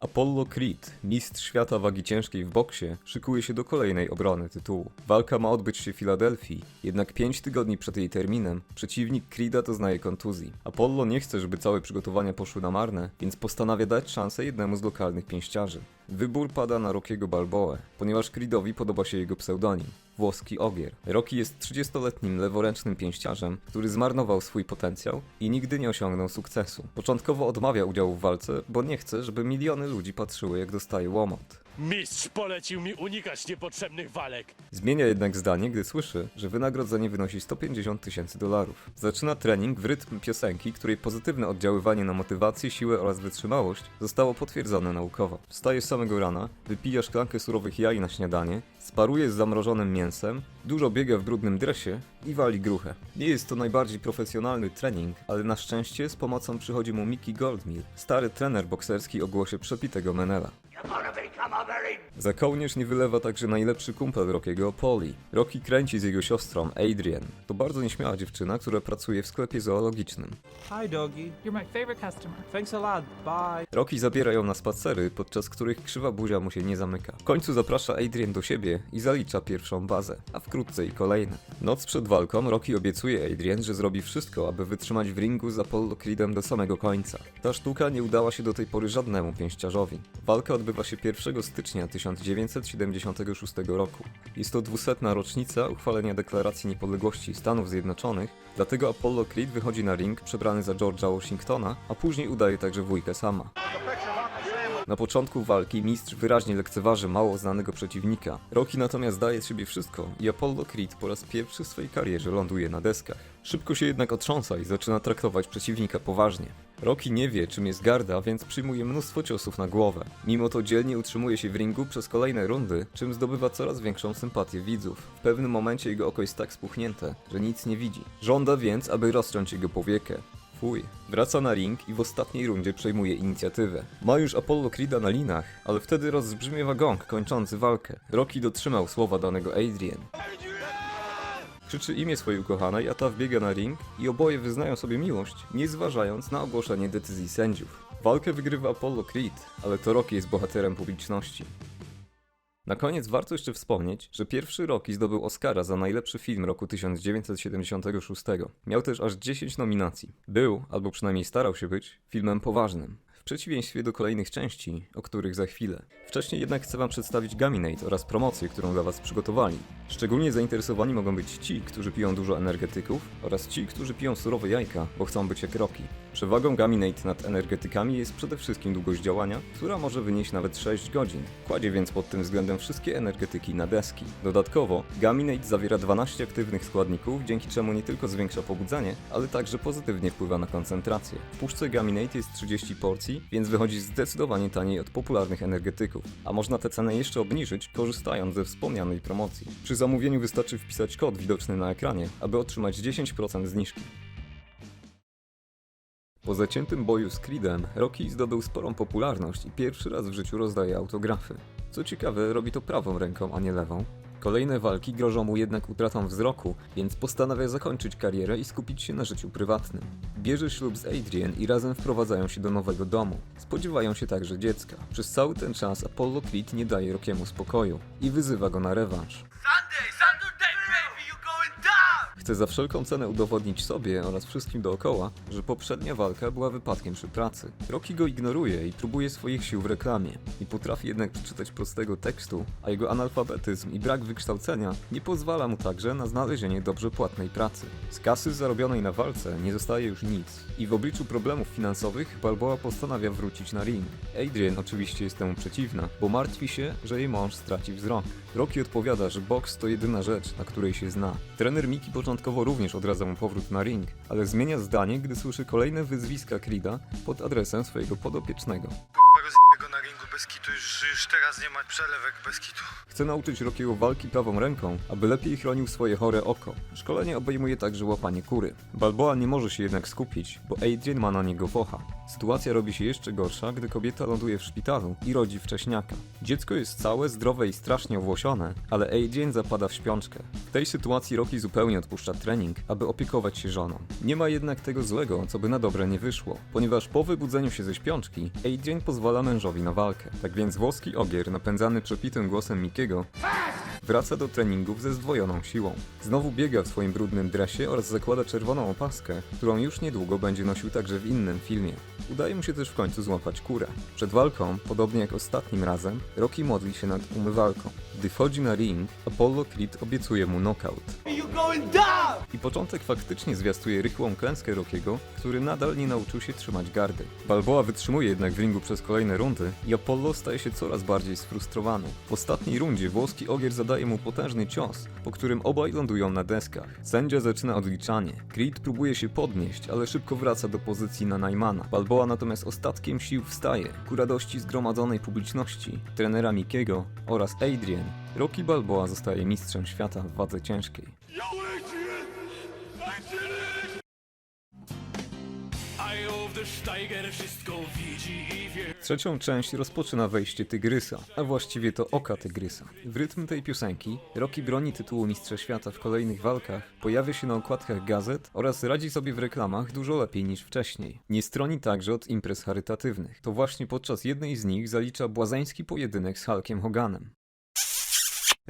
Apollo Creed, mistrz świata wagi ciężkiej w boksie, szykuje się do kolejnej obrony tytułu. Walka ma odbyć się w Filadelfii, jednak 5 tygodni przed jej terminem przeciwnik Creeda doznaje kontuzji. Apollo nie chce, żeby całe przygotowania poszły na marne, więc postanawia dać szansę jednemu z lokalnych pięściarzy. Wybór pada na Rockiego Balboę, ponieważ Creedowi podoba się jego pseudonim włoski ogier. Rocky jest 30-letnim leworęcznym pięściarzem, który zmarnował swój potencjał i nigdy nie osiągnął sukcesu. Początkowo odmawia udziału w walce, bo nie chce, żeby miliony ludzi patrzyły jak dostaje łomot. Mistrz polecił mi unikać niepotrzebnych walek. Zmienia jednak zdanie, gdy słyszy, że wynagrodzenie wynosi 150 tysięcy dolarów. Zaczyna trening w rytm piosenki, której pozytywne oddziaływanie na motywację, siłę oraz wytrzymałość zostało potwierdzone naukowo. Wstaje z samego rana, wypija szklankę surowych jaj na śniadanie, sparuje z zamrożonym mięsem, dużo biega w brudnym dresie i wali gruchę. Nie jest to najbardziej profesjonalny trening, ale na szczęście z pomocą przychodzi mu Mickey Goldmill, stary trener bokserski o głosie przepitego Menela. Za kołnierz nie wylewa także najlepszy kumpel Rockiego, Polly. Rocky kręci z jego siostrą, Adrian. To bardzo nieśmiała dziewczyna, która pracuje w sklepie zoologicznym. Hi, doggy. You're my favorite customer. Thanks a lot. Bye. Rocky zabiera ją na spacery, podczas których krzywa buzia mu się nie zamyka. W końcu zaprasza Adrian do siebie i zalicza pierwszą bazę, a wkrótce i kolejne. Noc przed walką Rocky obiecuje Adrian, że zrobi wszystko, aby wytrzymać w ringu z Apollo Creedem do samego końca. Ta sztuka nie udała się do tej pory żadnemu pięściarzowi. Walka odbywa się 1 stycznia 1976 roku. Jest to 200. rocznica uchwalenia Deklaracji Niepodległości Stanów Zjednoczonych, dlatego Apollo Creed wychodzi na ring przebrany za George'a Washingtona, a później udaje także wujkę sama. Na początku walki mistrz wyraźnie lekceważy mało znanego przeciwnika. Rocky natomiast daje z siebie wszystko i Apollo Creed po raz pierwszy w swojej karierze ląduje na deskach. Szybko się jednak otrząsa i zaczyna traktować przeciwnika poważnie. Rocky nie wie czym jest garda, więc przyjmuje mnóstwo ciosów na głowę. Mimo to dzielnie utrzymuje się w ringu przez kolejne rundy, czym zdobywa coraz większą sympatię widzów. W pewnym momencie jego oko jest tak spuchnięte, że nic nie widzi. Żąda więc, aby rozciąć jego powiekę. Fuj. Wraca na ring i w ostatniej rundzie przejmuje inicjatywę. Ma już Apollo Creeda na linach, ale wtedy rozbrzmiewa gong kończący walkę. Rocky dotrzymał słowa danego Adrian. Krzyczy imię swojej ukochanej, a ta wbiega na ring i oboje wyznają sobie miłość, nie zważając na ogłoszenie decyzji sędziów. Walkę wygrywa Apollo Creed, ale to Rocky jest bohaterem publiczności. Na koniec warto jeszcze wspomnieć, że pierwszy Rocky zdobył Oscara za najlepszy film roku 1976. Miał też aż 10 nominacji. Był, albo przynajmniej starał się być, filmem poważnym. W przeciwieństwie do kolejnych części, o których za chwilę. Wcześniej jednak chcę wam przedstawić Gaminate oraz promocję, którą dla was przygotowali. Szczególnie zainteresowani mogą być ci, którzy piją dużo energetyków oraz ci, którzy piją surowe jajka, bo chcą być jak Rocky. Przewagą Gaminate nad energetykami jest przede wszystkim długość działania, która może wynieść nawet 6 godzin. Kładzie więc pod tym względem wszystkie energetyki na deski. Dodatkowo, Gaminate zawiera 12 aktywnych składników, dzięki czemu nie tylko zwiększa pobudzanie, ale także pozytywnie wpływa na koncentrację. W puszce Gaminate jest 30 porcji, więc wychodzi zdecydowanie taniej od popularnych energetyków, a można tę cenę jeszcze obniżyć, korzystając ze wspomnianej promocji. Przy zamówieniu wystarczy wpisać kod widoczny na ekranie, aby otrzymać 10% zniżki. Po zaciętym boju z Creedem, Rocky zdobył sporą popularność i pierwszy raz w życiu rozdaje autografy. Co ciekawe, robi to prawą ręką, a nie lewą. Kolejne walki grożą mu jednak utratą wzroku, więc postanawia zakończyć karierę i skupić się na życiu prywatnym. Bierze ślub z Adrian i razem wprowadzają się do nowego domu. Spodziewają się także dziecka. Przez cały ten czas Apollo Creed nie daje Rockiemu spokoju i wyzywa go na rewanż. Chce za wszelką cenę udowodnić sobie oraz wszystkim dookoła, że poprzednia walka była wypadkiem przy pracy. Rocky go ignoruje i próbuje swoich sił w reklamie. Nie potrafi jednak przeczytać prostego tekstu, a jego analfabetyzm i brak wykształcenia nie pozwala mu także na znalezienie dobrze płatnej pracy. Z kasy zarobionej na walce nie zostaje już nic i w obliczu problemów finansowych Balboa postanawia wrócić na ring. Adrian oczywiście jest temu przeciwna, bo martwi się, że jej mąż straci wzrok. Rocky odpowiada, że boks to jedyna rzecz, na której się zna. Trener Miki początkowo również odradza mu powrót na ring, ale zmienia zdanie, gdy słyszy kolejne wyzwiska Creeda pod adresem swojego podopiecznego. Już, już teraz nie ma przelewek bez kitu. Chce nauczyć Rockiego walki prawą ręką, aby lepiej chronił swoje chore oko. Szkolenie obejmuje także łapanie kury. Balboa nie może się jednak skupić, bo Adrian ma na niego focha. Sytuacja robi się jeszcze gorsza, gdy kobieta ląduje w szpitalu i rodzi wcześniaka. Dziecko jest całe, zdrowe i strasznie owłosione, ale Adrian zapada w śpiączkę. W tej sytuacji Rocky zupełnie odpuszcza trening, aby opiekować się żoną. Nie ma jednak tego złego, co by na dobre nie wyszło, ponieważ po wybudzeniu się ze śpiączki, Adrian pozwala mężowi na walkę. Tak więc włoski ogier, napędzany przepitym głosem Mikiego, Wraca do treningów ze zdwojoną siłą. Znowu biega w swoim brudnym dresie oraz zakłada czerwoną opaskę, którą już niedługo będzie nosił także w innym filmie. Udaje mu się też w końcu złapać kurę. Przed walką, podobnie jak ostatnim razem, Rocky modli się nad umywalką. Gdy wchodzi na ring, Apollo Creed obiecuje mu knockout. I początek faktycznie zwiastuje rychłą klęskę Rockiego, który nadal nie nauczył się trzymać gardy. Balboa wytrzymuje jednak w ringu przez kolejne rundy i Apollo staje się coraz bardziej sfrustrowany. W ostatniej rundzie włoski ogier zadaje mu potężny cios, po którym obaj lądują na deskach. Sędzia zaczyna odliczanie. Creed próbuje się podnieść, ale szybko wraca do pozycji na Najmana. Balboa natomiast ostatkiem sił wstaje, ku radości zgromadzonej publiczności, trenera Mikiego oraz Adrian. Rocky Balboa zostaje mistrzem świata w wadze ciężkiej. Yo, Adrian! Trzecią część rozpoczyna wejście Tygrysa, a właściwie to oka Tygrysa. W rytm tej piosenki Rocky broni tytułu Mistrza Świata w kolejnych walkach, pojawia się na okładkach gazet oraz radzi sobie w reklamach dużo lepiej niż wcześniej. Nie stroni także od imprez charytatywnych. To właśnie podczas jednej z nich zalicza błazeński pojedynek z Hulkiem Hoganem.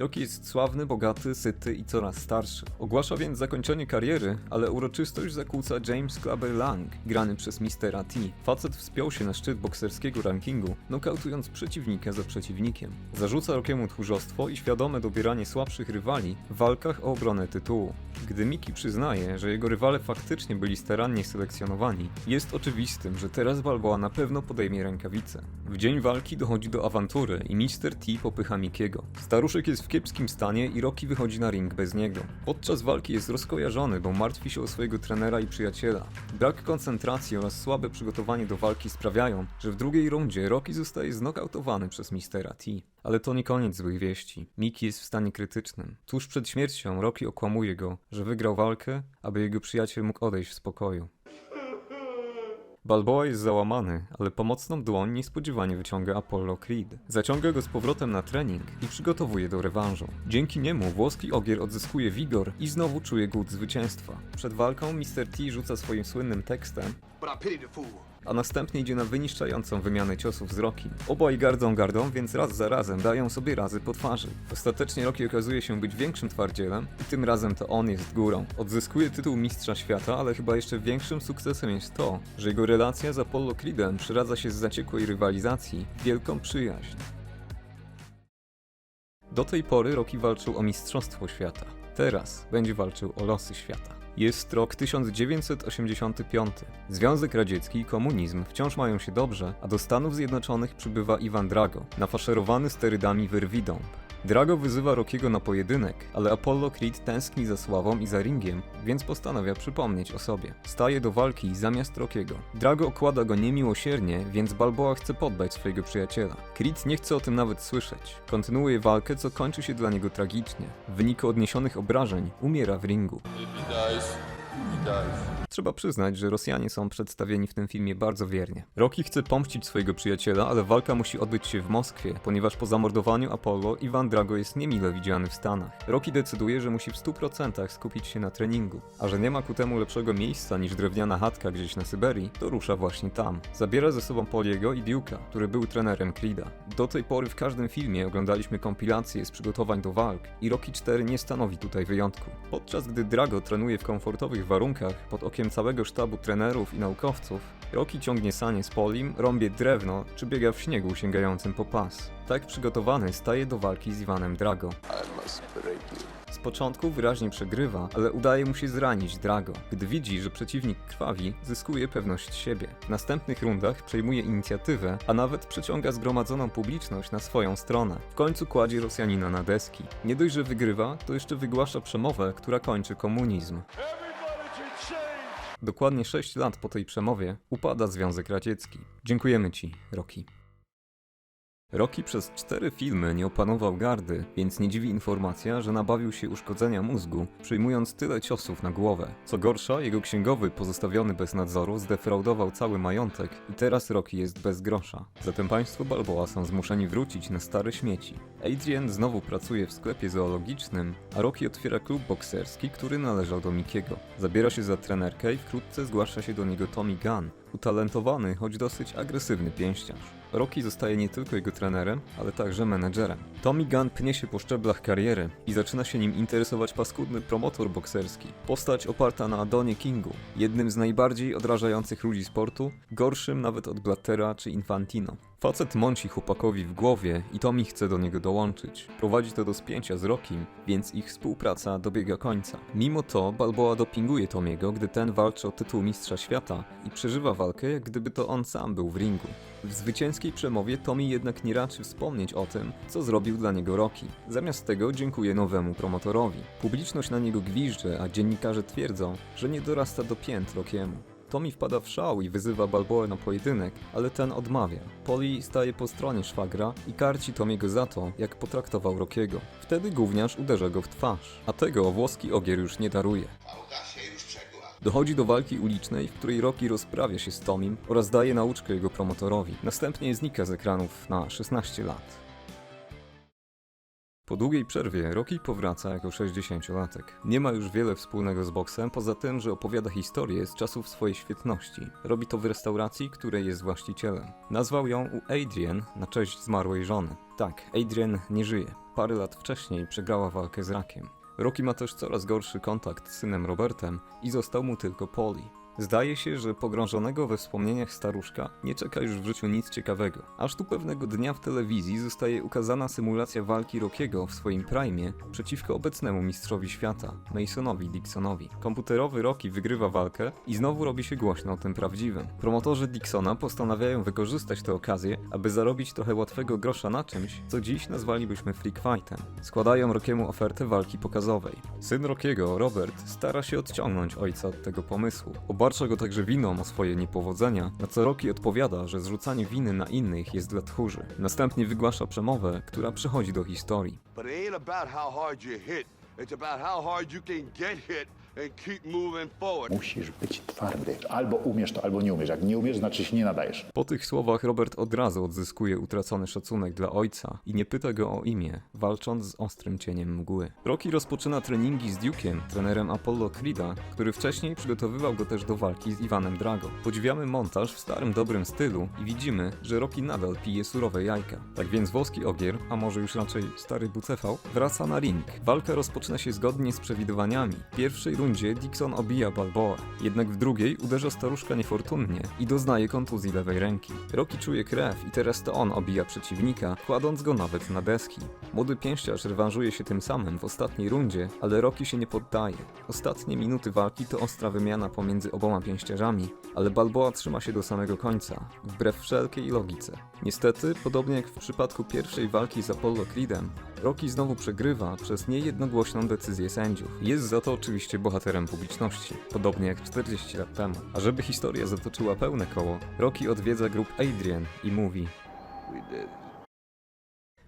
Rocky jest sławny, bogaty, syty i coraz starszy. Ogłasza więc zakończenie kariery, ale uroczystość zakłóca James Clubber Lang, grany przez Mistera T. Facet wspiął się na szczyt bokserskiego rankingu, nokautując przeciwnika za przeciwnikiem. Zarzuca Rockiemu tchórzostwo i świadome dobieranie słabszych rywali w walkach o obronę tytułu. Gdy Miki przyznaje, że jego rywale faktycznie byli starannie selekcjonowani, jest oczywistym, że teraz Balboa na pewno podejmie rękawice. W dzień walki dochodzi do awantury i Mr. T popycha Mikiego. Staruszek jest w kiepskim stanie i Rocky wychodzi na ring bez niego. Podczas walki jest rozkojarzony, bo martwi się o swojego trenera i przyjaciela. Brak koncentracji oraz słabe przygotowanie do walki sprawiają, że w drugiej rundzie Rocky zostaje znokautowany przez Mistera T. Ale to nie koniec złych wieści. Miki jest w stanie krytycznym. Tuż przed śmiercią Rocky okłamuje go, że wygrał walkę, aby jego przyjaciel mógł odejść w spokoju. Balboa jest załamany, ale pomocną dłoń niespodziewanie wyciąga Apollo Creed. Zaciąga go z powrotem na trening i przygotowuje do rewanżu. Dzięki niemu włoski ogier odzyskuje wigor i znowu czuje głód zwycięstwa. Przed walką Mr. T rzuca swoim słynnym tekstem, But I pity the fool. A następnie idzie na wyniszczającą wymianę ciosów z Rocky. Obaj gardzą gardą, więc raz za razem dają sobie razy po twarzy. Ostatecznie Rocky okazuje się być większym twardzielem i tym razem to on jest górą. Odzyskuje tytuł mistrza świata, ale chyba jeszcze większym sukcesem jest to, że jego relacja z Apollo Creedem przeradza się z zaciekłej rywalizacji w wielką przyjaźń. Do tej pory Rocky walczył o Mistrzostwo Świata. Teraz będzie walczył o losy świata. Jest rok 1985. Związek Radziecki i komunizm wciąż mają się dobrze, a do Stanów Zjednoczonych przybywa Iwan Drago, nafaszerowany sterydami wyrwidąb. Drago wyzywa Rockiego na pojedynek, ale Apollo Creed tęskni za sławą i za ringiem, więc postanawia przypomnieć o sobie. Staje do walki zamiast Rockiego. Drago okłada go niemiłosiernie, więc Balboa chce poddać swojego przyjaciela. Creed nie chce o tym nawet słyszeć. Kontynuuje walkę, co kończy się dla niego tragicznie. W wyniku odniesionych obrażeń umiera w ringu. Trzeba przyznać, że Rosjanie są przedstawieni w tym filmie bardzo wiernie. Rocky chce pomścić swojego przyjaciela, ale walka musi odbyć się w Moskwie, ponieważ po zamordowaniu Apollo Iwan Drago jest niemile widziany w Stanach. Rocky decyduje, że musi w 100% skupić się na treningu, a że nie ma ku temu lepszego miejsca niż drewniana chatka gdzieś na Syberii, to rusza właśnie tam. Zabiera ze sobą Poliego i Duke'a, który był trenerem Creeda. Do tej pory w każdym filmie oglądaliśmy kompilacje z przygotowań do walk i Rocky 4 nie stanowi tutaj wyjątku. Podczas gdy Drago trenuje w komfortowych warunkach pod okiem całego sztabu trenerów i naukowców, Rocky ciągnie sanie z Polim, rąbie drewno czy biega w śniegu sięgającym po pas. Tak przygotowany staje do walki z Iwanem Drago. Z początku wyraźnie przegrywa, ale udaje mu się zranić Drago. Gdy widzi, że przeciwnik krwawi, zyskuje pewność siebie. W następnych rundach przejmuje inicjatywę, a nawet przyciąga zgromadzoną publiczność na swoją stronę. W końcu kładzie Rosjanina na deski. Nie dość, że wygrywa, to jeszcze wygłasza przemowę, która kończy komunizm. Dokładnie 6 lat po tej przemowie upada Związek Radziecki. Dziękujemy Ci, Rocky. Rocky przez cztery filmy nie opanował gardy, więc nie dziwi informacja, że nabawił się uszkodzenia mózgu, przyjmując tyle ciosów na głowę. Co gorsza, jego księgowy pozostawiony bez nadzoru zdefraudował cały majątek i teraz Rocky jest bez grosza. Zatem państwo Balboa są zmuszeni wrócić na stare śmieci. Adrian znowu pracuje w sklepie zoologicznym, a Rocky otwiera klub bokserski, który należał do Mikiego. Zabiera się za trenerkę i wkrótce zgłasza się do niego Tommy Gunn, utalentowany, choć dosyć agresywny pięściarz. Rocky zostaje nie tylko jego trenerem, ale także menedżerem. Tommy Gunn pnie się po szczeblach kariery i zaczyna się nim interesować paskudny promotor bokserski. Postać oparta na Adonie Kingu, jednym z najbardziej odrażających ludzi sportu, gorszym nawet od Blattera czy Infantino. Facet mąci chłopakowi w głowie i Tommy chce do niego dołączyć. Prowadzi to do spięcia z Rockim, więc ich współpraca dobiega końca. Mimo to Balboa dopinguje Tomiego, gdy ten walczy o tytuł mistrza świata i przeżywa walkę, jak gdyby to on sam był w ringu. W zwycięskiej przemowie Tommy jednak nie raczy wspomnieć o tym, co zrobił dla niego Rocky. Zamiast tego dziękuję nowemu promotorowi. Publiczność na niego gwizdże, a dziennikarze twierdzą, że nie dorasta do pięt Rockiemu. Tommy wpada w szał i wyzywa Balboę na pojedynek, ale ten odmawia. Polly staje po stronie szwagra i karci Tomiego za to, jak potraktował Rockiego. Wtedy gówniarz uderza go w twarz, a tego włoski ogier już nie daruje. Dochodzi do walki ulicznej, w której Rocky rozprawia się z Tomim oraz daje nauczkę jego promotorowi. Następnie znika z ekranów na 16 lat. Po długiej przerwie Rocky powraca jako 60-latek. Nie ma już wiele wspólnego z boksem, poza tym, że opowiada historię z czasów swojej świetności. Robi to w restauracji, której jest właścicielem. Nazwał ją u Adrian na cześć zmarłej żony. Tak, Adrian nie żyje. Parę lat wcześniej przegrała walkę z rakiem. Rocky ma też coraz gorszy kontakt z synem Robertem i został mu tylko Polly. Zdaje się, że pogrążonego we wspomnieniach staruszka nie czeka już w życiu nic ciekawego. Aż tu pewnego dnia w telewizji zostaje ukazana symulacja walki Rockiego w swoim prime przeciwko obecnemu mistrzowi świata, Masonowi Dixonowi. Komputerowy Rocky wygrywa walkę i znowu robi się głośno o tym prawdziwym. Promotorzy Dixona postanawiają wykorzystać tę okazję, aby zarobić trochę łatwego grosza na czymś, co dziś nazwalibyśmy freak fightem. Składają Rockiemu ofertę walki pokazowej. Syn Rockiego, Robert, stara się odciągnąć ojca od tego pomysłu. Obarcza go także winą o swoje niepowodzenia, na co Rocky odpowiada, że zrzucanie winy na innych jest dla tchórzy. Następnie wygłasza przemowę, która przechodzi do historii. But it ain't about how hard you hit. It's about how hard you can get hit and keep moving forward. Musisz być twardy. Albo umiesz to, albo nie umiesz. Jak nie umiesz, znaczy się nie nadajesz. Po tych słowach Robert od razu odzyskuje utracony szacunek dla ojca i nie pyta go o imię, walcząc z ostrym cieniem mgły. Rocky rozpoczyna treningi z Duke'iem, trenerem Apollo Creed'a, który wcześniej przygotowywał go też do walki z Iwanem Drago. Podziwiamy montaż w starym dobrym stylu i widzimy, że Rocky nadal pije surowe jajka. Tak więc włoski ogier, a może już raczej stary bucefał, wraca na ring. Walka rozpoczyna się zgodnie z przewidywaniami. W pierwszej rundzie Dixon obija Balboa, jednak w drugiej uderza staruszka niefortunnie i doznaje kontuzji lewej ręki. Rocky czuje krew i teraz to on obija przeciwnika, kładąc go nawet na deski. Młody pięściarz rewanżuje się tym samym w ostatniej rundzie, ale Rocky się nie poddaje. Ostatnie minuty walki to ostra wymiana pomiędzy oboma pięściarzami, ale Balboa trzyma się do samego końca, wbrew wszelkiej logice. Niestety, podobnie jak w przypadku pierwszej walki z Apollo Creedem, Rocky znowu przegrywa przez niejednogłośną decyzję sędziów. Jest za to oczywiście bohaterem publiczności, podobnie jak 40 lat temu. A żeby historia zatoczyła pełne koło, Rocky odwiedza grup Adrian i mówi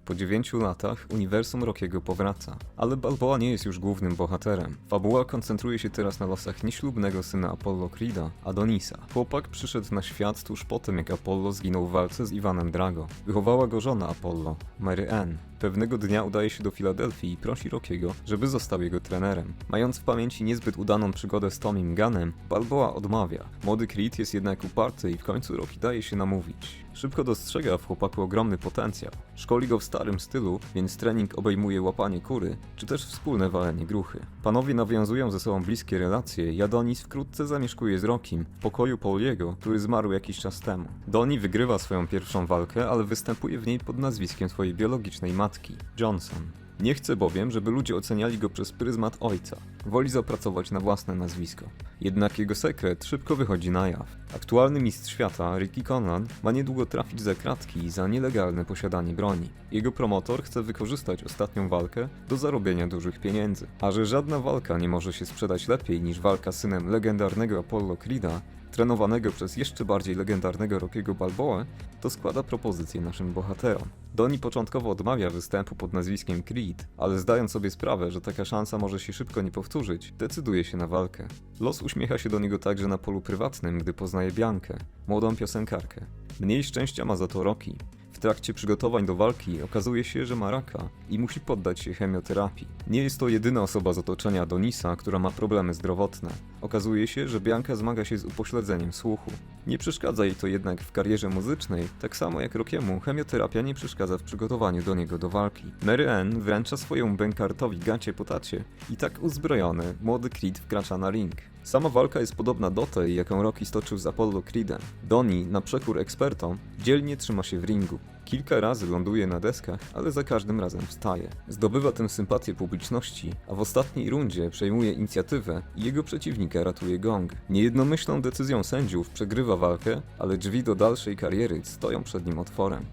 po dziewięciu latach uniwersum Rockiego powraca, ale Balboa nie jest już głównym bohaterem. Fabuła koncentruje się teraz na losach nieślubnego syna Apollo Creed'a, Adonisa. Chłopak przyszedł na świat tuż po tym, jak Apollo zginął w walce z Iwanem Drago. Wychowała go żona Apollo, Mary Ann. Pewnego dnia udaje się do Filadelfii i prosi Rockiego, żeby został jego trenerem. Mając w pamięci niezbyt udaną przygodę z Tomim Gunnem, Balboa odmawia. Młody Creed jest jednak uparty i w końcu Rocky daje się namówić. Szybko dostrzega w chłopaku ogromny potencjał. Szkoli go w starym stylu, więc trening obejmuje łapanie kury, czy też wspólne walenie gruchy. Panowie nawiązują ze sobą bliskie relacje i Adonis wkrótce zamieszkuje z Rockim w pokoju Pauliego, który zmarł jakiś czas temu. Donnie wygrywa swoją pierwszą walkę, ale występuje w niej pod nazwiskiem swojej biologicznej matki, Johnson. Nie chce bowiem, żeby ludzie oceniali go przez pryzmat ojca. Woli zapracować na własne nazwisko. Jednak jego sekret szybko wychodzi na jaw. Aktualny mistrz świata, Ricky Conlan, ma niedługo trafić za kratki za nielegalne posiadanie broni. Jego promotor chce wykorzystać ostatnią walkę do zarobienia dużych pieniędzy. A że żadna walka nie może się sprzedać lepiej niż walka z synem legendarnego Apollo Creed'a, trenowanego przez jeszcze bardziej legendarnego Rockiego Balboa, to składa propozycję naszym bohaterom. Donnie początkowo odmawia występu pod nazwiskiem Creed, ale zdając sobie sprawę, że taka szansa może się szybko nie powtórzyć, decyduje się na walkę. Los uśmiecha się do niego także na polu prywatnym, gdy poznaje Biankę, młodą piosenkarkę. Mniej szczęścia ma za to Rocky. Trakcie przygotowań do walki okazuje się, że ma raka i musi poddać się chemioterapii. Nie jest to jedyna osoba z otoczenia Donisa, która ma problemy zdrowotne. Okazuje się, że Bianka zmaga się z upośledzeniem słuchu. Nie przeszkadza jej to jednak w karierze muzycznej, tak samo jak Rockiemu chemioterapia nie przeszkadza w przygotowaniu do niego do walki. Mary Ann wręcza swoją bękartowi gacie po tacie i tak uzbrojony młody Creed wkracza na ring. Sama walka jest podobna do tej, jaką Rocky stoczył z Apollo Creedem. Donnie, na przekór ekspertom, dzielnie trzyma się w ringu. Kilka razy ląduje na deskach, ale za każdym razem wstaje. Zdobywa tym sympatię publiczności, a w ostatniej rundzie przejmuje inicjatywę i jego przeciwnika ratuje gong. Niejednomyślną decyzją sędziów przegrywa walkę, ale drzwi do dalszej kariery stoją przed nim otworem.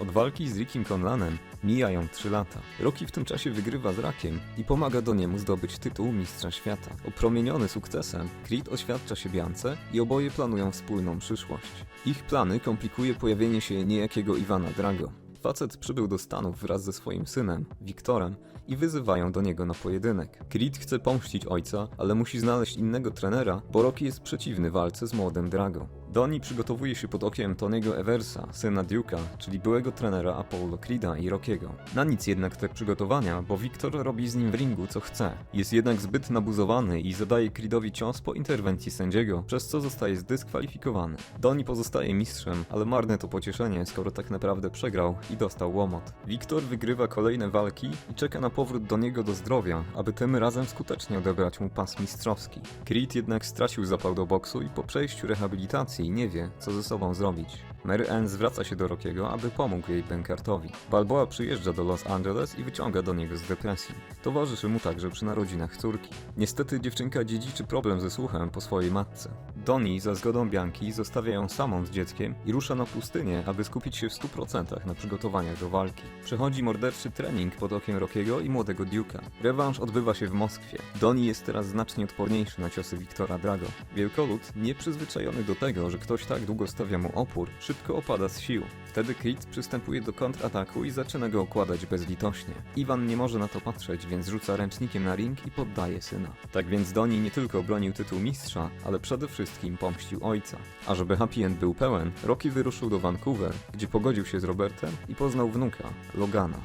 Od walki z Rickiem Conlanem mijają 3 lata. Rocky w tym czasie wygrywa z Rakiem i pomaga do niemu zdobyć tytuł Mistrza Świata. Opromieniony sukcesem, Creed oświadcza się Biance i oboje planują wspólną przyszłość. Ich plany komplikuje pojawienie się niejakiego Iwana Drago. Facet przybył do Stanów wraz ze swoim synem, Wiktorem, i wyzywają do niego na pojedynek. Creed chce pomścić ojca, ale musi znaleźć innego trenera, bo Rocky jest przeciwny walce z młodym Drago. Donnie przygotowuje się pod okiem Tony'ego Eversa, syna Duke'a, czyli byłego trenera Apollo Creeda i Rockiego. Na nic jednak te przygotowania, bo Victor robi z nim w ringu co chce. Jest jednak zbyt nabuzowany i zadaje Creedowi cios po interwencji sędziego, przez co zostaje zdyskwalifikowany. Donnie pozostaje mistrzem, ale marne to pocieszenie, skoro tak naprawdę przegrał i dostał łomot. Victor wygrywa kolejne walki i czeka na powrót do niego do zdrowia, aby tym razem skutecznie odebrać mu pas mistrzowski. Creed jednak stracił zapał do boksu i po przejściu rehabilitacji nie wie, co ze sobą zrobić. Mary Ann zwraca się do Rockiego, aby pomógł jej Benkartowi. Balboa przyjeżdża do Los Angeles i wyciąga do niego z depresji. Towarzyszy mu także przy narodzinach córki. Niestety dziewczynka dziedziczy problem ze słuchem po swojej matce. Donnie za zgodą Bianki zostawia ją samą z dzieckiem i rusza na pustynię, aby skupić się w 100% na przygotowaniach do walki. Przechodzi morderczy trening pod okiem Rockiego i młodego Duke'a. Rewanż odbywa się w Moskwie. Donnie jest teraz znacznie odporniejszy na ciosy Wiktora Drago. Wielkolud, nieprzyzwyczajony do tego, że ktoś tak długo stawia mu opór, szybko opada z sił. Wtedy Creed przystępuje do kontrataku i zaczyna go okładać bezlitośnie. Iwan nie może na to patrzeć, więc rzuca ręcznikiem na ring i poddaje syna. Tak więc Donnie nie tylko obronił tytuł mistrza, ale przede wszystkim pomścił ojca. A żeby happy end był pełen, Rocky wyruszył do Vancouver, gdzie pogodził się z Robertem i poznał wnuka, Logana.